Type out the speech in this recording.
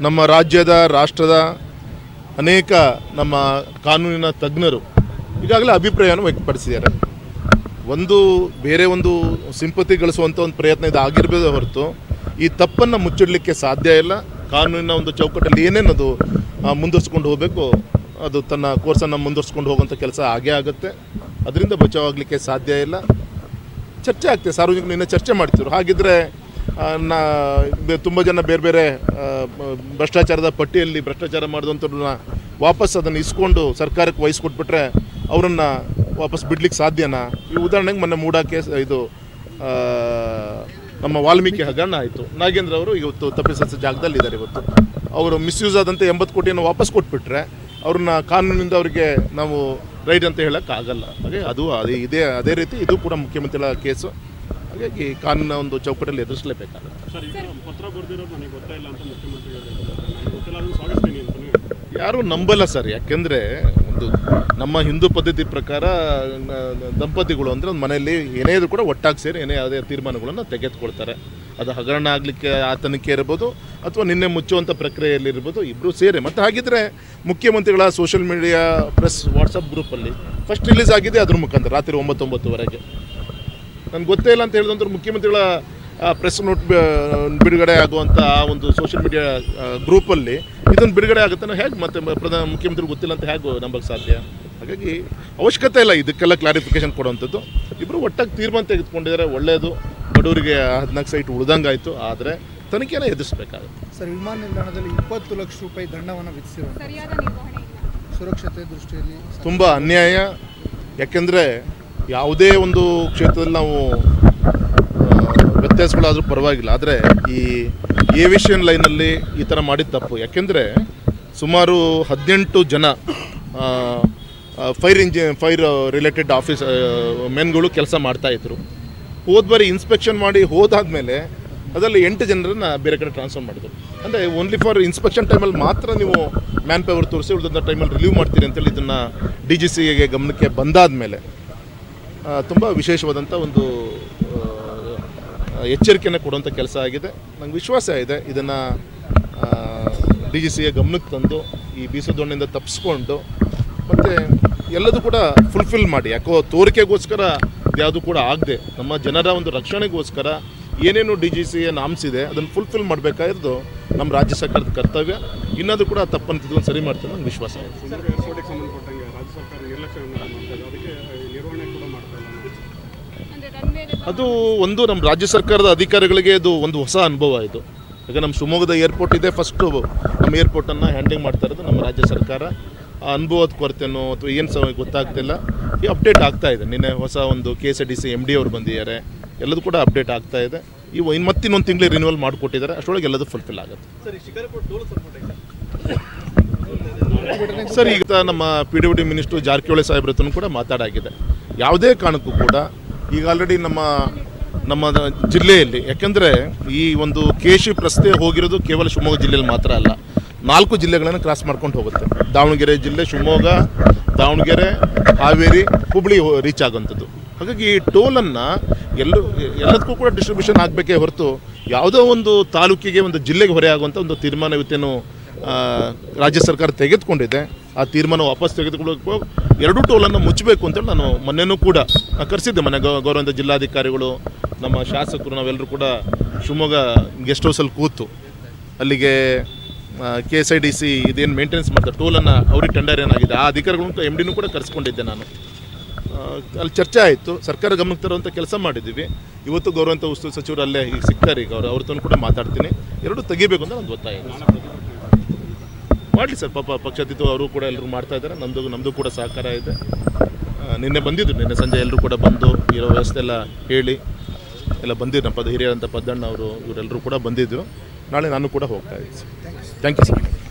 ನಮ್ಮ ರಾಜ್ಯದ, ರಾಷ್ಟ್ರದ ಅನೇಕ ನಮ್ಮ ಕಾನೂನಿನ ತಜ್ಞರು ಈಗಾಗಲೇ ಅಭಿಪ್ರಾಯವನ್ನು ವ್ಯಕ್ತಪಡಿಸಿದ್ದಾರೆ. ಒಂದು, ಬೇರೆ ಒಂದು ಸಿಂಪತಿ ಗಳಿಸುವಂಥ ಒಂದು ಪ್ರಯತ್ನ ಇದು ಹೊರತು ಈ ತಪ್ಪನ್ನು ಮುಚ್ಚಿಡಲಿಕ್ಕೆ ಸಾಧ್ಯ ಇಲ್ಲ. ಕಾನೂನಿನ ಒಂದು ಚೌಕಟ್ಟಲ್ಲಿ ಏನೇನದು ಮುಂದುವರಿಸ್ಕೊಂಡು ಹೋಗಬೇಕು, ಅದು ತನ್ನ ಕೋರ್ಸನ್ನು ಮುಂದುವರಿಸ್ಕೊಂಡು ಹೋಗುವಂಥ ಕೆಲಸ ಆಗೇ ಆಗುತ್ತೆ. ಅದರಿಂದ ಬಚಾವಾಗಲಿಕ್ಕೆ ಸಾಧ್ಯ ಇಲ್ಲ. ಚರ್ಚೆ ಆಗ್ತದೆ. ಸಾರ್ವಜನಿಕರು ಚರ್ಚೆ ಮಾಡ್ತಿದ್ರು. ಹಾಗಿದ್ರೆ ನಾ ತುಂಬ ಜನ ಬೇರೆ ಬೇರೆ ಭ್ರಷ್ಟಾಚಾರದ ಪಟ್ಟಿಯಲ್ಲಿ ಭ್ರಷ್ಟಾಚಾರ ಮಾಡಿದಂಥವ್ರನ್ನ ವಾಪಸ್ ಅದನ್ನು ಇಸ್ಕೊಂಡು ಸರ್ಕಾರಕ್ಕೆ ವಹಿಸ್ಕೊಟ್ಬಿಟ್ರೆ ಅವರನ್ನು ವಾಪಸ್ ಬಿಡ್ಲಿಕ್ಕೆ ಸಾಧ್ಯನಾ? ಈ ಉದಾಹರಣೆಗೆ ಮೊನ್ನೆ ಮೂಡಾಕೆ ಇದು ನಮ್ಮ ವಾಲ್ಮೀಕಿ ಹಗರಣ ಆಯಿತು. ನಾಗೇಂದ್ರ ಅವರು ಇವತ್ತು ತಪ್ಪಿಸಿದ ಜಾಗದಲ್ಲಿ ಇದ್ದಾರೆ ಇವತ್ತು. ಅವರು ಮಿಸ್ಯೂಸ್ ಆದಂಥ ಎಂಬತ್ತು ಕೋಟಿಯನ್ನು ವಾಪಸ್ ಕೊಟ್ಬಿಟ್ರೆ ಅವ್ರನ್ನ ಕಾನೂನಿಂದ ಅವರಿಗೆ ನಾವು ರೈಟ್ ಅಂತ ಹೇಳೋಕ್ಕಾಗಲ್ಲ. ಹಾಗೆ ಅದು, ಅದೇ, ಇದೇ, ಅದೇ ರೀತಿ ಇದು ಕೂಡ ಮುಖ್ಯಮಂತ್ರಿಗಳ ಕೇಸು. ಹಾಗಾಗಿ ಕಾನೂನ ಒಂದು ಚೌಕಟ್ಟಲ್ಲಿ ಎದುರಿಸಲೇಬೇಕಾಗುತ್ತೆ. ಯಾರು ನಂಬಲ್ಲ ಸರ್ ಯಾಕೆಂದರೆ ಒಂದು ನಮ್ಮ ಹಿಂದೂ ಪದ್ಧತಿ ಪ್ರಕಾರ ದಂಪತಿಗಳು ಅಂದರೆ ಒಂದು ಮನೆಯಲ್ಲಿ ಏನೇ ಇದ್ರೂ ಕೂಡ ಒಟ್ಟಾಗಿ ಸೇರಿ ಏನೇ ಯಾವುದೇ ತೀರ್ಮಾನಗಳನ್ನು ತೆಗೆದುಕೊಳ್ತಾರೆ. ಅದು ಹಗರಣ ಆಗಲಿಕ್ಕೆ ಆ ತನಿಖೆ ಇರ್ಬೋದು ಅಥವಾ ನಿನ್ನೆ ಮುಚ್ಚುವಂಥ ಪ್ರಕ್ರಿಯೆಯಲ್ಲಿರ್ಬೋದು ಇಬ್ಬರು ಸೇರಿ. ಮತ್ತು ಹಾಗಿದ್ರೆ ಮುಖ್ಯಮಂತ್ರಿಗಳ ಸೋಷಿಯಲ್ ಮೀಡಿಯಾ ಪ್ರೆಸ್ ವಾಟ್ಸಪ್ ಗ್ರೂಪಲ್ಲಿ ಫಸ್ಟ್ ರಿಲೀಸ್ ಆಗಿದೆ ಅದ್ರ ಮುಖಾಂತರ ರಾತ್ರಿ ಒಂಬತ್ತೊಂಬತ್ತುವರೆಗೆ. ನನಗೆ ಗೊತ್ತೇ ಇಲ್ಲ ಅಂತ ಹೇಳಿದಂಥ ಮುಖ್ಯಮಂತ್ರಿಗಳ ಪ್ರೆಸ್ ನೋಟ್ ಬಿಡುಗಡೆ ಆಗುವಂಥ ಆ ಒಂದು ಸೋಷಿಯಲ್ ಮೀಡಿಯಾ ಗ್ರೂಪಲ್ಲಿ ಇದನ್ನು ಬಿಡುಗಡೆ ಆಗುತ್ತೆ ಹೇಗೆ ಮತ್ತೆ ಪ್ರಧಾನ ಮುಖ್ಯಮಂತ್ರಿ ಗೊತ್ತಿಲ್ಲ ಅಂತ ಹೇಗೆ ನಂಬಕ್ಕೆ ಸಾಧ್ಯ? ಹಾಗಾಗಿ ಅವಶ್ಯಕತೆ ಇಲ್ಲ ಇದಕ್ಕೆಲ್ಲ ಕ್ಲಾರಿಫಿಕೇಶನ್ ಕೊಡುವಂಥದ್ದು. ಇಬ್ಬರು ಒಟ್ಟಾಗಿ ತೀರ್ಮಾನ ತೆಗೆದುಕೊಂಡಿದ್ದಾರೆ. ಒಳ್ಳೆಯದು ಬಡವರಿಗೆ ಹದಿನಾಲ್ಕು ಸೈಟ್ ಉಳ್ದಂಗಾಯಿತು ಆದರೆ ತನಿಖೆನ ಎದುರಿಸಬೇಕಾಗುತ್ತೆ. ಸರ್ ವಿಮಾನ ನಿಲ್ದಾಣದಲ್ಲಿ ಇಪ್ಪತ್ತು ಲಕ್ಷ ರೂಪಾಯಿ ದಂಡವನ್ನು ವಿಧಿಸಿರುವ ಸರಿಯಾದ ನಿರ್ವಹಣೆ ಇಲ್ಲ. ಸುರಕ್ಷತೆ ದೃಷ್ಟಿಯಲ್ಲಿ ತುಂಬ ಅನ್ಯಾಯ. ಯಾಕೆಂದರೆ ಯಾವುದೇ ಒಂದು ಕ್ಷೇತ್ರದಲ್ಲಿ ನಾವು ವ್ಯತ್ಯಾಸಗಳಾದರೂ ಪರವಾಗಿಲ್ಲ. ಆದರೆ ಈ ಏವಿಯೇಷನ್ ಲೈನಲ್ಲಿ ಈ ಥರ ಮಾಡಿದ ತಪ್ಪು. ಯಾಕೆಂದರೆ ಸುಮಾರು ಹದಿನೆಂಟು ಜನ ಫೈರ್ ಇಂಜಿ ಫೈರ್ ರಿಲೇಟೆಡ್ ಆಫೀಸ್ ಮೆನ್ಗಳು ಕೆಲಸ ಮಾಡ್ತಾಯಿದ್ರು ಹೋದ ಬಾರಿ ಇನ್ಸ್ಪೆಕ್ಷನ್ ಮಾಡಿ ಹೋದಾದ್ಮೇಲೆ ಅದರಲ್ಲಿ ಎಂಟು ಜನರನ್ನು ಬೇರೆ ಕಡೆ ಟ್ರಾನ್ಸ್ಫರ್ ಮಾಡಿದ್ರು. ಅಂದರೆ ಓನ್ಲಿ ಫಾರ್ ಇನ್ಸ್ಪೆಕ್ಷನ್ ಟೈಮಲ್ಲಿ ಮಾತ್ರ ನೀವು ಮ್ಯಾನ್ ಪವರ್ ತೋರಿಸಿ ಉಳಿದಂಥ ಟೈಮಲ್ಲಿ ರಿಲೀವ್ ಮಾಡ್ತೀರಿ ಅಂತೇಳಿ ಇದನ್ನು ಡಿ ಜಿ ಸಿಗೆ ಗಮನಕ್ಕೆ ಬಂದಾದ ಮೇಲೆ ತುಂಬ ವಿಶೇಷವಾದಂಥ ಒಂದು ಎಚ್ಚರಿಕೆಯನ್ನು ಕೊಡುವಂಥ ಕೆಲಸ ಆಗಿದೆ. ನಂಗೆ ವಿಶ್ವಾಸ ಇದೆ. ಇದನ್ನು ಡಿ ಜಿ ಸಿಯ ಗಮನಕ್ಕೆ ತಂದು, ಈ ಬೀಸೋದೊಣ್ಣಿಂದ ತಪ್ಪಿಸ್ಕೊಂಡು ಮತ್ತು ಎಲ್ಲದೂ ಕೂಡ ಫುಲ್ಫಿಲ್ ಮಾಡಿ. ಯಾಕೋ ತೋರಿಕೆಗೋಸ್ಕರ ಯಾವುದು ಕೂಡ ಆಗದೆ, ನಮ್ಮ ಜನರ ಒಂದು ರಕ್ಷಣೆಗೋಸ್ಕರ ಏನೇನು ಡಿ ಜಿ ಸಿ ನಾಮಿಸಿದೆ ಅದನ್ನು ಫುಲ್ಫಿಲ್ ಮಾಡಬೇಕಾಗಿರೋದು ನಮ್ಮ ರಾಜ್ಯ ಸರ್ಕಾರದ ಕರ್ತವ್ಯ. ಇನ್ನದು ಕೂಡ ತಪ್ಪನ್ನು ಸರಿ ಮಾಡ್ತೀನಿ ನಂಗೆ ವಿಶ್ವಾಸ ಇದೆ. ಅದು ಒಂದು ನಮ್ಮ ರಾಜ್ಯ ಸರ್ಕಾರದ ಅಧಿಕಾರಿಗಳಿಗೆ ಅದು ಒಂದು ಹೊಸ ಅನುಭವ ಇದು. ಈಗ ನಮ್ಮ ಶಿವಮೊಗ್ಗದ ಏರ್ಪೋರ್ಟ್ ಇದೆ ಫಸ್ಟು ನಮ್ಮ ಏರ್ಪೋರ್ಟನ್ನು ಹ್ಯಾಂಡ್ಲಿಂಗ್ ಮಾಡ್ತಾ ಇರೋದು ನಮ್ಮ ರಾಜ್ಯ ಸರ್ಕಾರ. ಆ ಅನುಭವದ ಕೊರತೆನೋ ಅಥವಾ ಏನು ಸಹ ಗೊತ್ತಾಗ್ತಿಲ್ಲ. ಈ ಅಪ್ಡೇಟ್ ಆಗ್ತಾ ಇದೆ. ನಿನ್ನೆ ಹೊಸ ಒಂದು K S R D C M D ಅವರು ಬಂದಿದ್ದಾರೆ. ಎಲ್ಲದೂ ಕೂಡ ಅಪ್ಡೇಟ್ ಆಗ್ತಾ ಇದೆ. ಇವು ಇನ್ನು ಮತ್ತಿನ್ನೊಂದು ತಿಂಗಳಿಗೆ ರಿನ್ಯೂವಲ್ ಮಾಡಿಕೊಟ್ಟಿದ್ದಾರೆ. ಅಷ್ಟರೊಳಗೆ ಎಲ್ಲದೂ ಫುಲ್ಫಿಲ್ ಆಗುತ್ತೆ. ಸರ್ ಈಗ ನಮ್ಮ P D D minister Jarkiholi ಸಾಹೇಬ್ರ ಕೂಡ ಮಾತಾಡಾಗಿದೆ. ಯಾವುದೇ ಕಾರಣಕ್ಕೂ ಕೂಡ ಈಗ ಆಲ್ರೆಡಿ ನಮ್ಮ ನಮ್ಮ ಜಿಲ್ಲೆಯಲ್ಲಿ ಯಾಕೆಂದರೆ ಈ ಒಂದು ಕೇಶಿ ರಸ್ತೆ ಹೋಗಿರೋದು ಕೇವಲ ಶಿವಮೊಗ್ಗ ಜಿಲ್ಲೆಯಲ್ಲಿ ಮಾತ್ರ ಅಲ್ಲ ನಾಲ್ಕು ಜಿಲ್ಲೆಗಳನ್ನು ಕ್ರಾಸ್ ಮಾಡ್ಕೊಂಡು ಹೋಗುತ್ತೆ. ದಾವಣಗೆರೆ ಜಿಲ್ಲೆ ಶಿವಮೊಗ್ಗ ದಾವಣಗೆರೆ ಹಾವೇರಿ ಹುಬ್ಳಿ ರೀಚ್ ಆಗುವಂಥದ್ದು. ಹಾಗಾಗಿ ಈ ಟೋಲನ್ನು ಎಲ್ಲೂ ಎಲ್ಲದಕ್ಕೂ ಕೂಡ ಡಿಸ್ಟ್ರಿಬ್ಯೂಷನ್ ಆಗಬೇಕೇ ಹೊರತು ಯಾವುದೋ ಒಂದು ತಾಲೂಕಿಗೆ ಒಂದು ಜಿಲ್ಲೆಗೆ ಹೊರೆಯಾಗುವಂಥ ಒಂದು ತೀರ್ಮಾನ ಇವತ್ತೇನು ಆ, ರಾಜ್ಯ ಸರ್ಕಾರ ತೆಗೆದುಕೊಂಡಿದೆ. ಆ ತೀರ್ಮಾನ ವಾಪಸ್ ತೆಗೆದುಕೊಳ್ಳೋಕೆ ಎರಡೂ ಟೋಲನ್ನು ಮುಚ್ಚಬೇಕು ಅಂತೇಳಿ ನಾನು ಮೊನ್ನೆನೂ ಕೂಡ ಕರೆಸಿದ್ದೆ. ಮನೆ ಗೌರವಂತ ಜಿಲ್ಲಾಧಿಕಾರಿಗಳು, ನಮ್ಮ ಶಾಸಕರು, ನಾವೆಲ್ಲರೂ ಕೂಡ ಶಿವಮೊಗ್ಗ ಗೆಸ್ಟ್ ಹೌಸಲ್ಲಿ ಕೂತು ಅಲ್ಲಿಗೆ K S I D C ಇದೇನು ಮೇಂಟೆನೆನ್ಸ್ ಮಾಡ್ತಾರೆ ಟೋಲನ್ನು ಅವ್ರಿಗೆ ಟೆಂಡರ್ ಏನಾಗಿದೆ ಆ ಅಧಿಕಾರಿಗಳನ್ನು ಎಂ ಡಿನೂ ಕೂಡ ಕರೆಸ್ಕೊಂಡಿದ್ದೆ ನಾನು. ಅಲ್ಲಿ ಚರ್ಚೆ ಆಯಿತು. ಸರ್ಕಾರ ಗಮನಕ್ಕೆ ತರುವಂಥ ಕೆಲಸ ಮಾಡಿದ್ದೀವಿ. ಇವತ್ತು ಗೌರವಂತ ಉಸ್ತುವಾರಿ ಸಚಿವರು ಅಲ್ಲೇ ಈಗ ಸಿಗ್ತಾರೆ. ಈಗ ಅವರು ಅವ್ರ ಕೂಡ ಮಾತಾಡ್ತೀನಿ. ಎರಡು ತೆಗಿಬೇಕು ಅಂತ ನಾನು ಗೊತ್ತಾಯಿತು. ಮಾಡಲಿ ಸರ್. ಪಾಪ ಪಕ್ಷಾತೀತ ಅವರು ಕೂಡ ಎಲ್ಲರೂ ಮಾಡ್ತಾ ಇದ್ದಾರೆ. ನಮ್ಮದು ನಮ್ಮದು ಕೂಡ ಸಹಕಾರ ಇದೆ. ನಿನ್ನೆ ಬಂದಿದ್ರು. ನಿನ್ನೆ ಸಂಜೆ ಎಲ್ಲರೂ ಕೂಡ ಬಂದು ಇರೋ ವ್ಯವಸ್ಥೆ ಎಲ್ಲ ಹೇಳಿ ಎಲ್ಲ ಬಂದಿದ್ದು ನಮ್ಮ ಪದ ಹಿರಿಯರಂಥ ಪದ್ದಣ್ಣ ಅವರು ಇವರೆಲ್ಲರೂ ಕೂಡ ಬಂದಿದ್ದರು ನಾಳೆ ನಾನು ಕೂಡ ಹೋಗ್ತಾ ಇದ್ದೀನಿ ಥ್ಯಾಂಕ್ ಯು ಸರ್